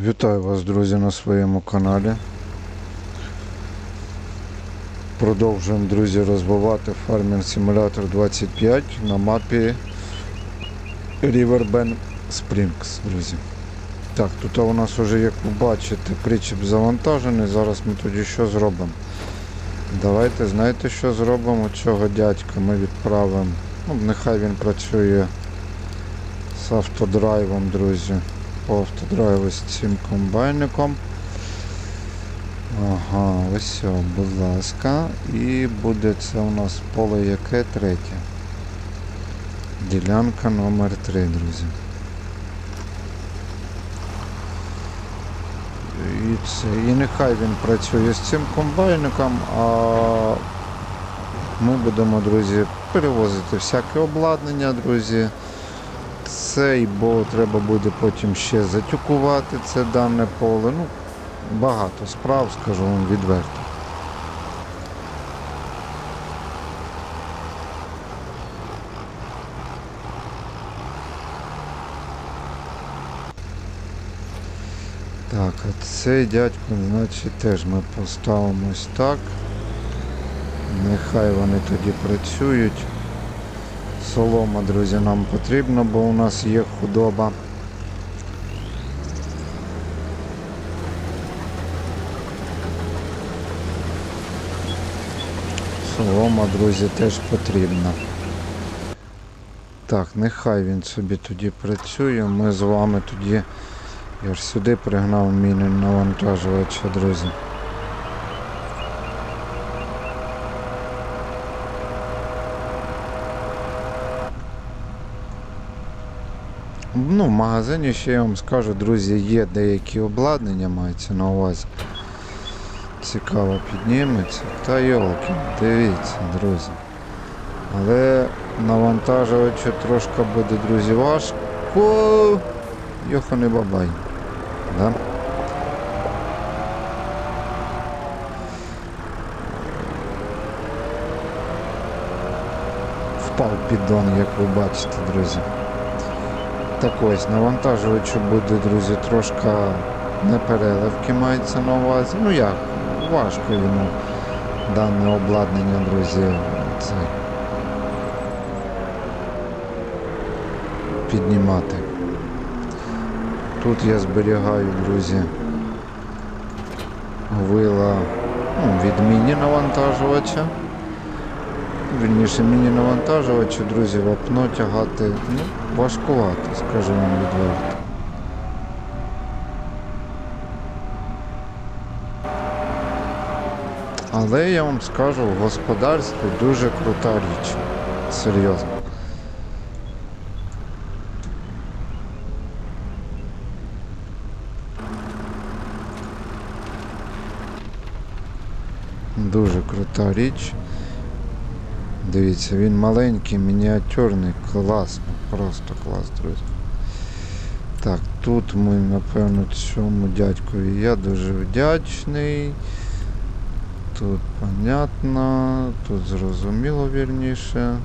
Вітаю вас, друзі, на своєму каналі. Продовжуємо, друзі, розвивати Farming Simulator 25 на мапі Riverbend Springs, друзі. Так, тут у нас вже, як ви бачите, причіп завантажений. Зараз ми тоді що зробимо? Давайте, знаєте, що зробимо? Цього дядька ми відправимо. Ну, нехай він працює з автодрайвом, друзі по автодрайву з цим комбайником. Ага, ось, будь ласка. І буде це у нас поле яке третє. Ділянка номер 3, друзі. І, це, і нехай він працює з цим комбайником, а ми будемо, друзі, перевозити всяке обладнання, друзі цей, бо треба буде потім ще затюкувати це дане поле. Ну, багато справ, скажу вам відверто. Так, а цей дядько, значить, теж ми поставимо ось так. Нехай вони тоді працюють. Солома, друзі, нам потрібно, бо у нас є худоба. Солома, друзі, теж потрібна. Так, нехай він собі тоді працює. Ми з вами тоді. Я ж сюди пригнав міни навантажувача, друзі. Ну, в магазині ще я вам скажу, друзі, є деякі обладнання, мається на увазі. Цікаво підніметься. Та йолки, дивіться, друзі. Але навантажувачу трошки буде, друзі, важко. Йоханий бабай. Да? Впав піддон, як ви бачите, друзі. Так ось, навантажувачу буде, друзі, трошки непереливки мається на увазі. Ну як, важко йому дане обладнання, друзі, це піднімати. Тут я зберігаю, друзі, вила ну, від міні-навантажувача. Вірніше міні-навантажувачу, друзі, вапно тягати ну, важкувато, скажу вам відверто. Але я вам скажу, в господарстві дуже крута річ. Серйозно. Дуже крута річ. Дивіться, він маленький, мініатюрний, класно, просто клас, друзі. Так, тут ми, напевно, цьому дядькові я дуже вдячний. Тут понятно, тут зрозуміло вірніше.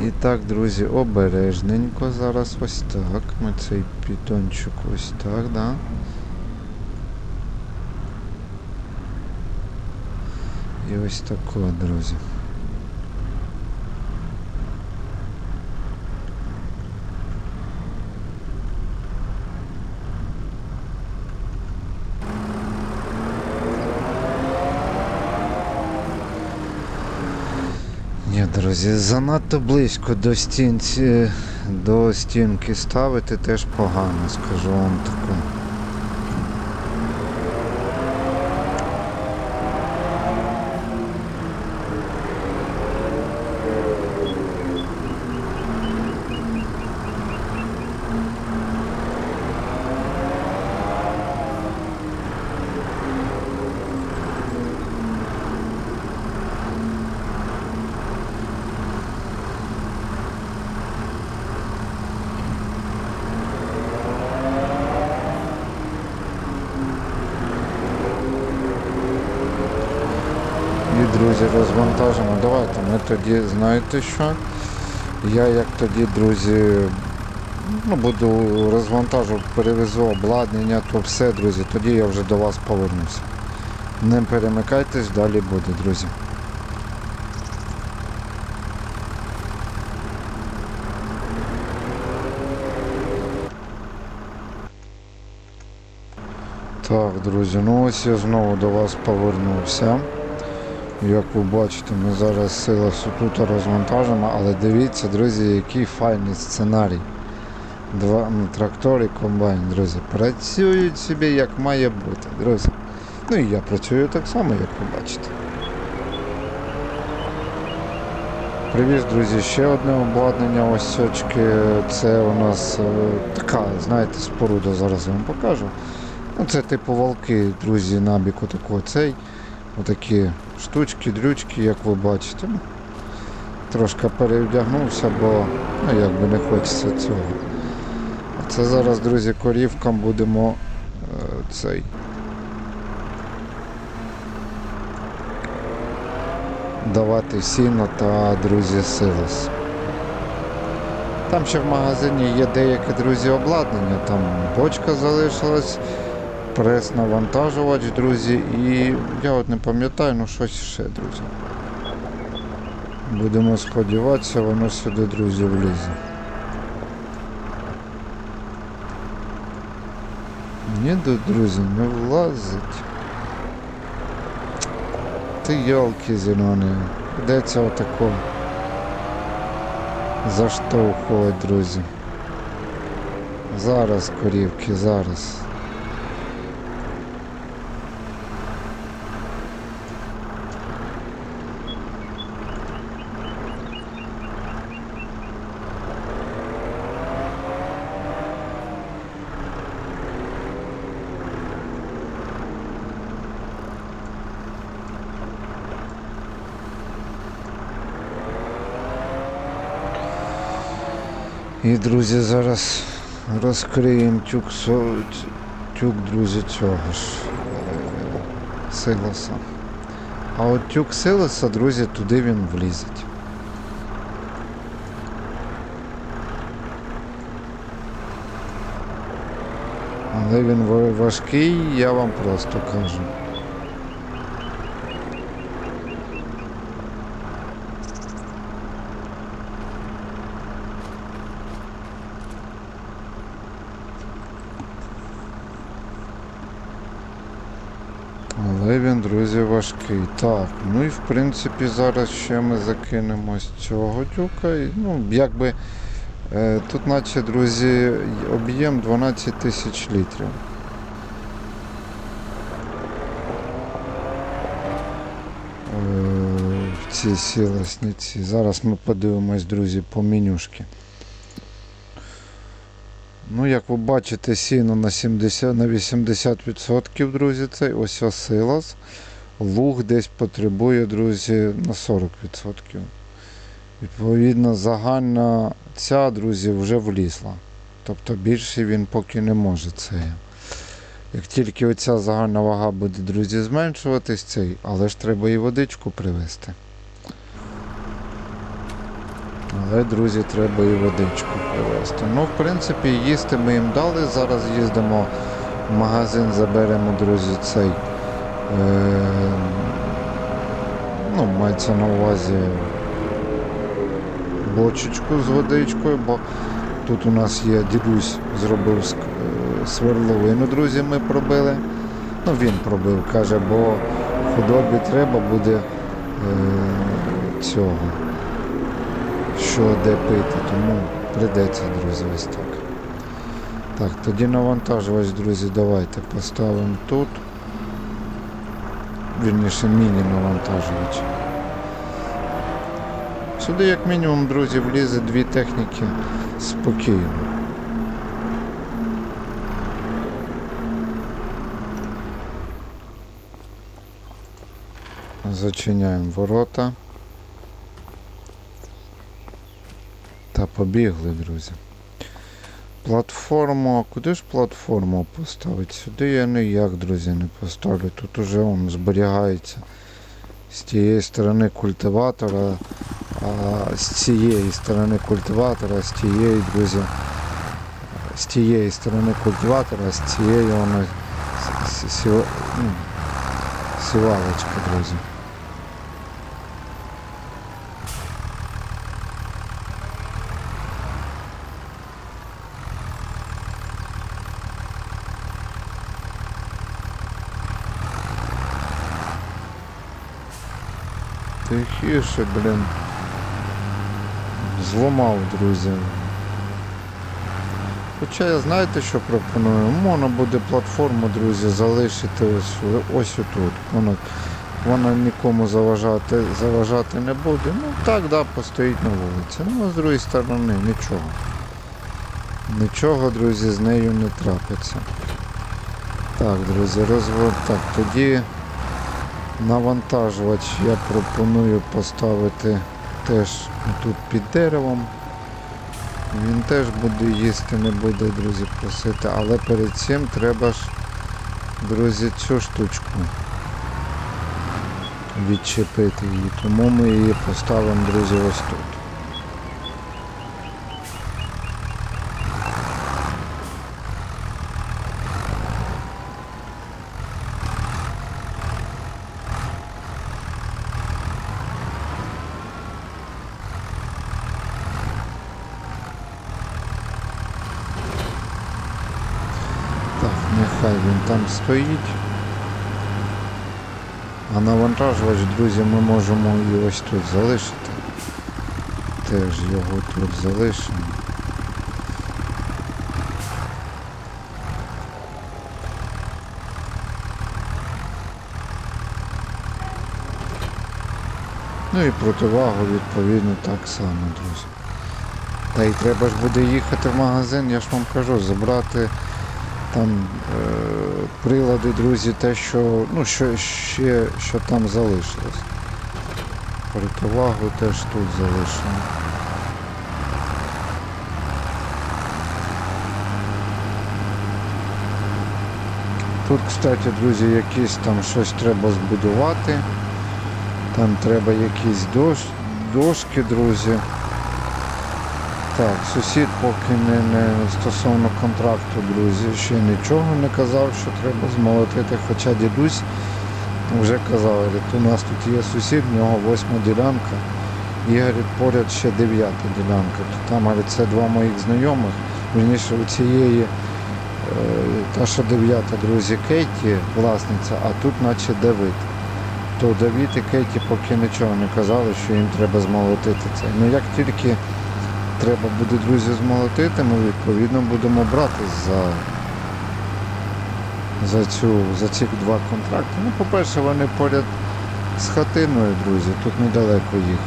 І так, друзі, обережненько зараз ось так. Ми цей підончик ось так, да? І ось тако, друзі. Ні, друзі, занадто близько до стінці, до стінки ставити теж погано, скажу вам таку. Друзі, розвантажимо. Давайте ми тоді, знаєте що? Я як тоді, друзі, ну, буду розвантажувати, перевезу обладнання, то все, друзі, тоді я вже до вас повернуся. Не перемикайтесь, далі буде, друзі. Так, друзі, ну ось я знову до вас повернувся. Як ви бачите, ми зараз сила тут розвантажимо, але дивіться, друзі, який файний сценарій. Два трактор і комбайн, друзі. Працюють собі як має бути, друзі. Ну і я працюю так само, як ви бачите. Привіз, друзі, ще одне обладнання ось очки. Це у нас е, така, знаєте, споруда, зараз я вам покажу. Ну, це типу волки, друзі, набіку такого цей. Отакі штучки, дрючки, як ви бачите. Трошки перевдягнувся, бо ну, якби не хочеться цього. А це зараз, друзі, корівкам будемо е, цей. Давати сіно та друзі силос. Там ще в магазині є деяке друзі обладнання, там бочка залишилась, прес-навантажувач, друзі, і я от не пам'ятаю, ну щось ще, друзі. Будемо сподіватися, воно сюди, друзі, влізе. Ні, друзі, не влазить. Ти йолки зелені. Придеться отако заштовхувати, друзі. Зараз, корівки, зараз. І, друзі, зараз розкриємо тюк, тюк друзі, цього ж е, силоса. А от тюк силоса, друзі, туди він влізеть. Але він важкий, я вам просто кажу. Але він, друзі, важкий. Так, ну і в принципі зараз ще ми закинемо з цього тюка. Ну, якби е, тут, наче, друзі, об'єм 12 тисяч літрів. Е, в цій сілосниці. Зараз ми подивимось, друзі, по менюшки. Ну, як ви бачите, сіно на 70, на 80%, друзі, цей ось осилос. Луг десь потребує, друзі, на 40%. Відповідно, загальна ця, друзі, вже влізла. Тобто більше він поки не може це. Як тільки оця загальна вага буде, друзі, зменшуватись, цей, але ж треба і водичку привезти. Але, друзі, треба і водичку привезти. Ну, в принципі, їсти ми їм дали. Зараз їздимо в магазин, заберемо, друзі, цей. Е, ну, мається на увазі бочечку з водичкою, бо тут у нас є дідусь зробив е, сверловину, друзі, ми пробили. Ну, він пробив, каже, бо худобі треба буде е, цього що де пити, тому прийдеться, друзі, ось так. Так, тоді навантажувач, друзі, давайте поставимо тут. Вірніше міні-навантажувач. Сюди, як мінімум, друзі, влізе дві техніки спокійно. Зачиняємо ворота. Та побігли, друзі. Платформу, а куди ж платформу поставити? Сюди я ніяк, друзі, не поставлю. Тут уже он зберігається з тієї сторони культиватора, а з цієї сторони культиватора, з тієї, друзі, з тієї сторони культиватора, з цієї воно ну, сівалочка, друзі. Тихіше, блін. Зламав, друзі. Хоча я знаєте, що пропоную? Можна буде платформу, друзі, залишити ось, ось отут. Вона, вона нікому заважати, заважати не буде. Ну так, да, постоїть на вулиці. Ну, а з другої сторони, нічого. Нічого, друзі, з нею не трапиться. Так, друзі, розвод. Так, тоді навантажувач я пропоную поставити теж тут під деревом. Він теж буде їсти, не буде, друзі, просити, але перед цим треба ж, друзі, цю штучку відчепити її. Тому ми її поставимо, друзі, ось тут. Так, нехай він там стоїть. А навантажувач, друзі, ми можемо і ось тут залишити. Теж його тут залишимо. Ну і противагу відповідно так само, друзі. Та й треба ж буде їхати в магазин, я ж вам кажу, забрати там е, прилади, друзі, те, що, ну, що ще що там залишилось. Противагу теж тут залишимо. Тут, кстати, друзі, якісь там щось треба збудувати. Там треба якісь дош... дошки, друзі. Так, сусід поки не, не стосовно контракту, друзі, ще нічого не казав, що треба змолотити. Хоча дідусь вже казав, у нас тут є сусід, в нього восьма ділянка, і говорить, поряд ще дев'ята ділянка. Там говорить, це два моїх знайомих. Вірніше у цієї, е, та що дев'ята, друзі, Кейті, власниця, а тут наче Давид. То Давид і Кейті поки нічого не казали, що їм треба змолотити це. Ну як тільки треба буде, друзі, змолотити, ми відповідно будемо брати за, за, цю, за ці два контракти. Ну, по-перше, вони поряд з хатиною, друзі, тут недалеко їх.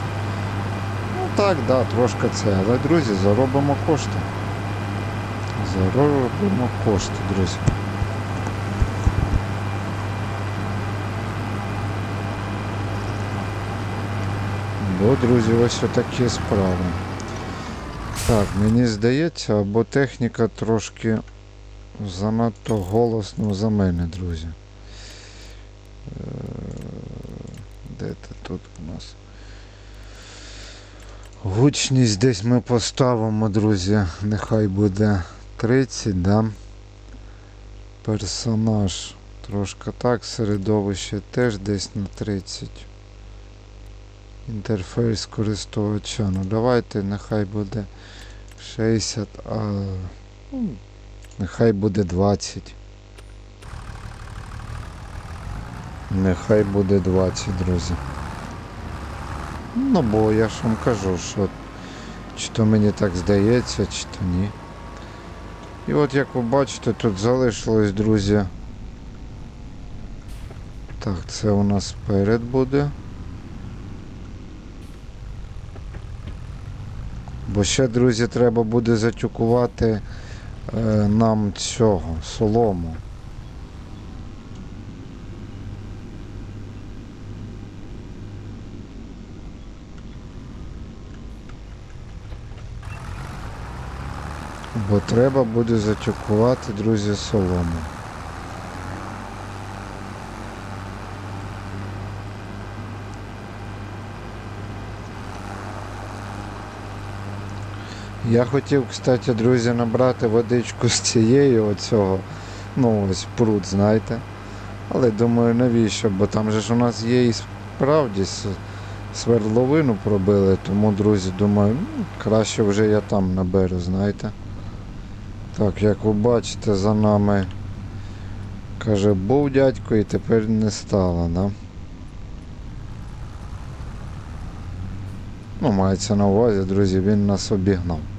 Ну так, да, трошки це, але, друзі, заробимо кошти. Заробимо кошти, друзі. Бо, друзі, ось отакі справи. Так, мені здається, або техніка трошки занадто голосно за мене, друзі. Е, Де це тут у нас? Гучність десь ми поставимо, друзі. Нехай буде 30, да? Персонаж трошки так, середовище теж десь на 30. Інтерфейс користувача. Ну давайте нехай буде 60, а ну, нехай буде 20. Нехай буде 20, друзі. Ну, бо я ж вам кажу, що чи то мені так здається, чи то ні. І от як ви бачите, тут залишилось, друзі. Так, це у нас вперед буде. Бо ще, друзі, треба буде затюкувати е, нам цього солому. Бо треба буде затюкувати, друзі, солому. Я хотів, кстати, друзі, набрати водичку з цієї оцього, ну ось пруд, знаєте. Але думаю, навіщо? Бо там же ж у нас є і справді с- свердловину пробили, тому, друзі, думаю, краще вже я там наберу, знаєте. Так, як ви бачите, за нами каже, був дядько і тепер не стало, да? Ну, мається на увазі, друзі, він нас обігнав.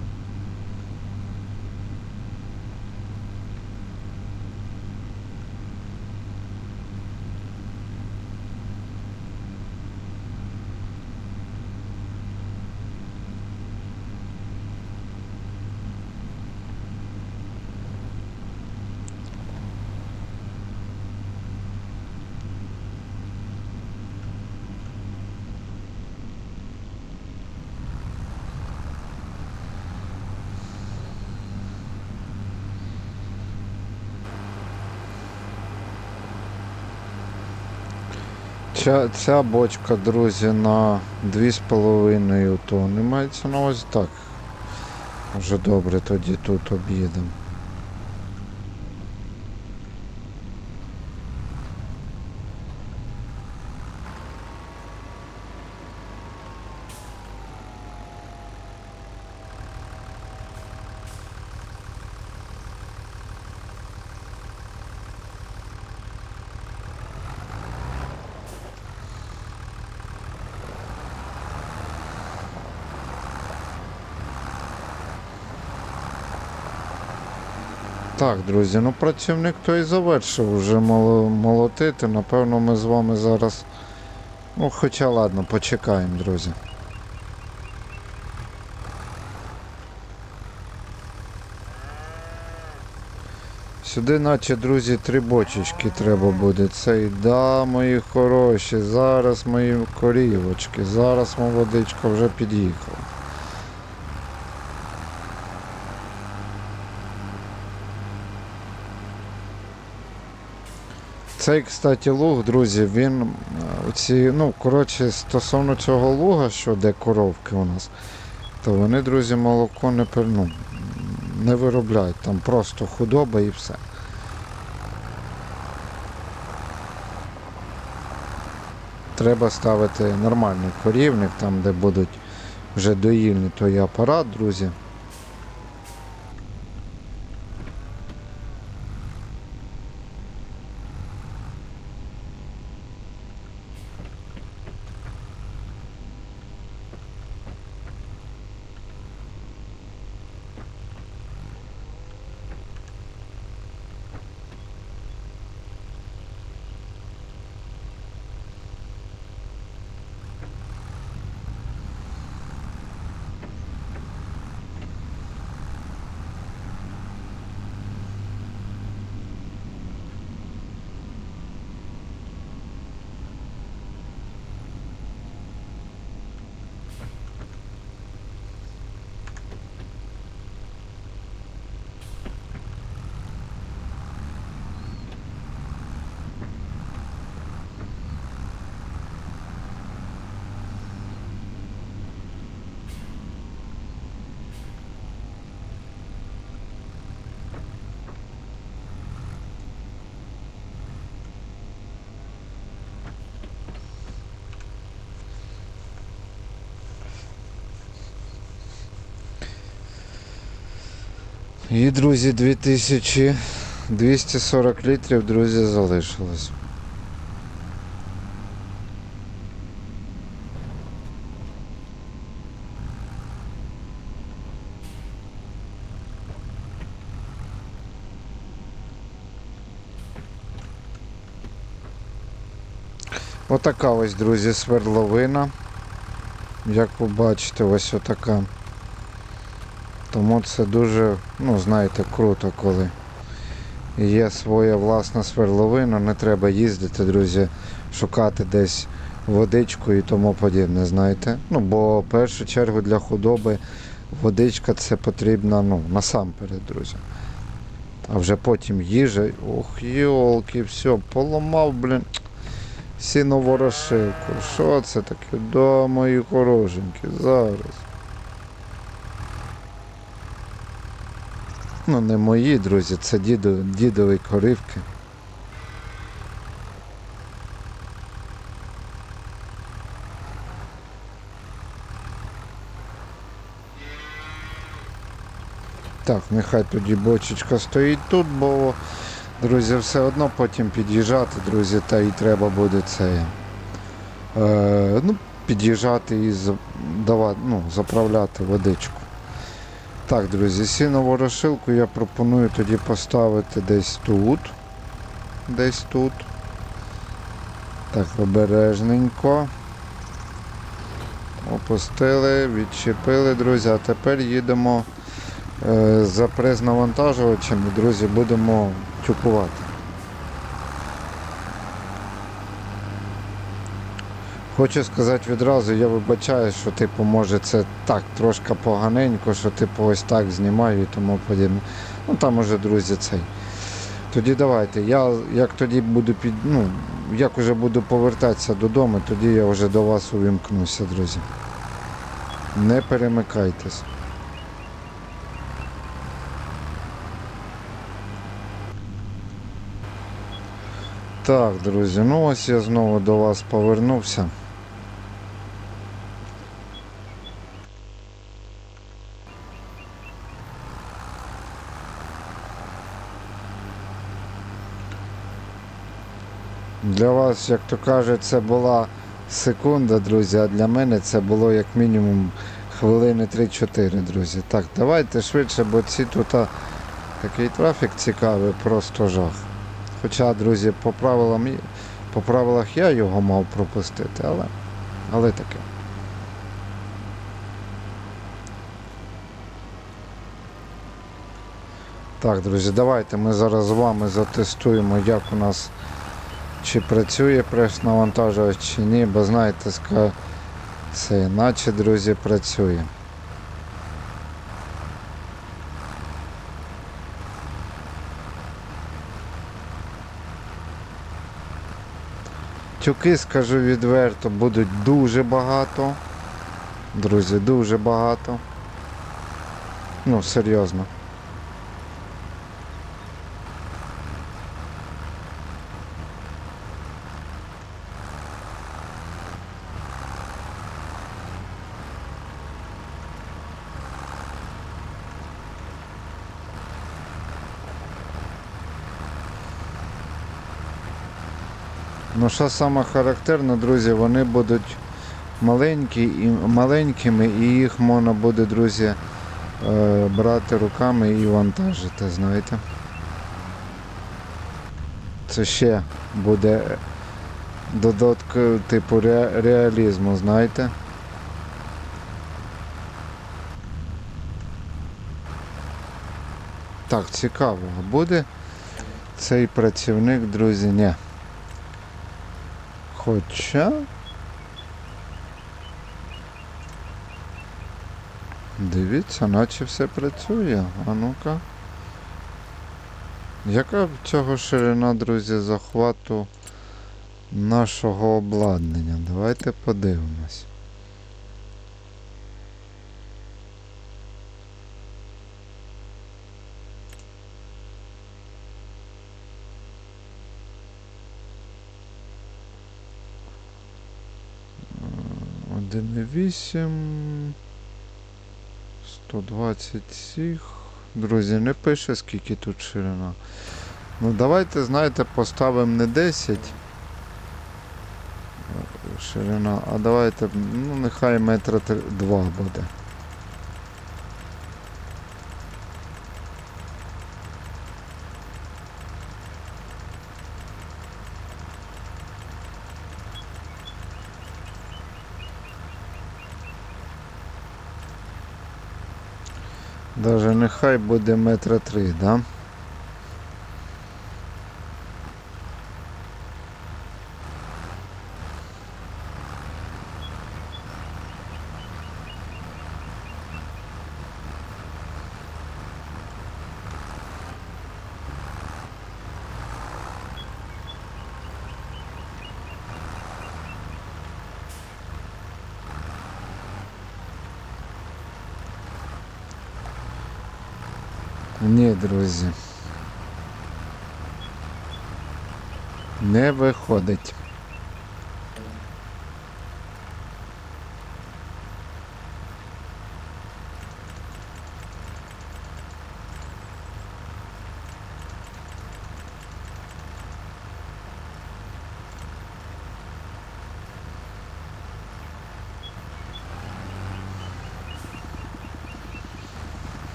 Ця, ця бочка, друзі, на 2,5 тонни. Мається на увазі так. Вже добре, тоді тут об'їдемо. Так, друзі, ну працівник той завершив вже молотити. Напевно, ми з вами зараз. Ну, хоча ладно, почекаємо, друзі. Сюди, наче, друзі, три бочечки треба буде. Цей, да, мої хороші, зараз мої корівочки, зараз молодичка вже під'їхала. Цей, кстати, луг, друзі, він е, оці, ну, коротше, стосовно цього луга, що де коровки у нас, то вони, друзі, молоко не, ну, не виробляють. Там просто худоба і все. Треба ставити нормальний корівник, там, де будуть вже доїльний той апарат, друзі. І, друзі, 2240 літрів, друзі, залишилось. Отака ось, друзі, свердловина. Як ви бачите, ось отака. Тому це дуже, ну, знаєте, круто, коли є своя власна свердловина, не треба їздити, друзі, шукати десь водичку і тому подібне, знаєте. Ну, бо в першу чергу для худоби водичка це потрібна, ну, насамперед, друзі. А вже потім їжа. Ох, йолки, все, поламав, блін. Сіно ворошилку. Що це таке? Да, мої хорошенькі, зараз. Ну, не мої, друзі, це діду, дідові корівки. Так, нехай тоді бочечка стоїть тут, бо, друзі, все одно потім під'їжджати, друзі, та і треба буде це. Е, ну, під'їжджати і давати, ну, заправляти водичку. Так, друзі, сінову розшилку я пропоную тоді поставити десь тут. Десь тут. Так, обережненько. Опустили, відчепили, друзі, а тепер їдемо е, за презнавантажувачем і, друзі, будемо тюкувати. Хочу сказати відразу, я вибачаю, що типу, може це так трошки поганенько, що типу ось так знімаю і тому подібне. Ну там уже, друзі, цей. Тоді давайте. Я як тоді буду під. Ну, як уже буду повертатися додому, тоді я вже до вас увімкнуся, друзі. Не перемикайтесь. Так, друзі, ну ось я знову до вас повернувся. Для вас, як то кажуть, це була секунда, друзі, а для мене це було як мінімум хвилини 3-4, друзі. Так, давайте швидше, бо ці тут такий трафік цікавий, просто жах. Хоча, друзі, по правилам, по правилах я його мав пропустити, але, але таке. Так, друзі, давайте ми зараз з вами затестуємо, як у нас чи працює прес-навантажувач, чи ні, бо знаєте, це наче, друзі, працює. Тюки, скажу відверто, будуть дуже багато. Друзі, дуже багато. Ну, серйозно. Ну, що саме характерно, друзі, вони будуть маленькі і маленькими, і їх можна буде, друзі, е, брати руками і вантажити, знаєте. Це ще буде додаток типу ре- реалізму, знаєте. Так, цікаво, буде цей працівник, друзі, ні. Хоча. Дивіться, наче все працює. А ну-ка. Яка в цього ширина, друзі, захвату нашого обладнання? Давайте подивимось. Один і вісім. 120 сіх. Друзі, не пише скільки тут ширина. Ну давайте, знаєте, поставимо не 10 ширина, а давайте, ну нехай метра три- два буде. Даже нехай буде метра три, да? Друзі. Не виходить.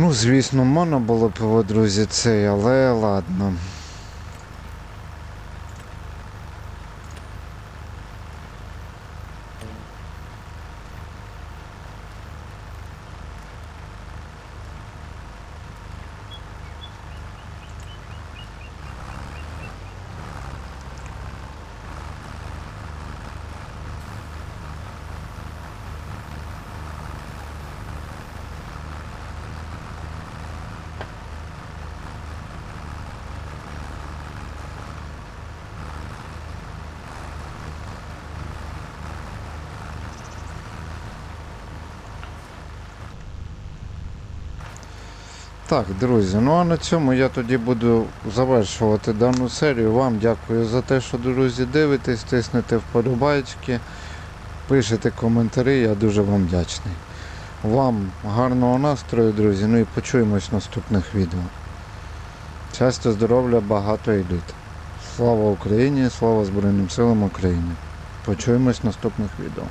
Ну, звісно, можна було б друзі, цей, але ладно. Так, друзі, ну а на цьому я тоді буду завершувати дану серію. Вам дякую за те, що, друзі, дивитесь, тиснете вподобайки, пишете коментарі, я дуже вам вдячний. Вам гарного настрою, друзі, ну і почуємось в наступних відео. Щастя, здоров'я, багато еліт. Слава Україні, слава Збройним силам України. Почуємось в наступних відео.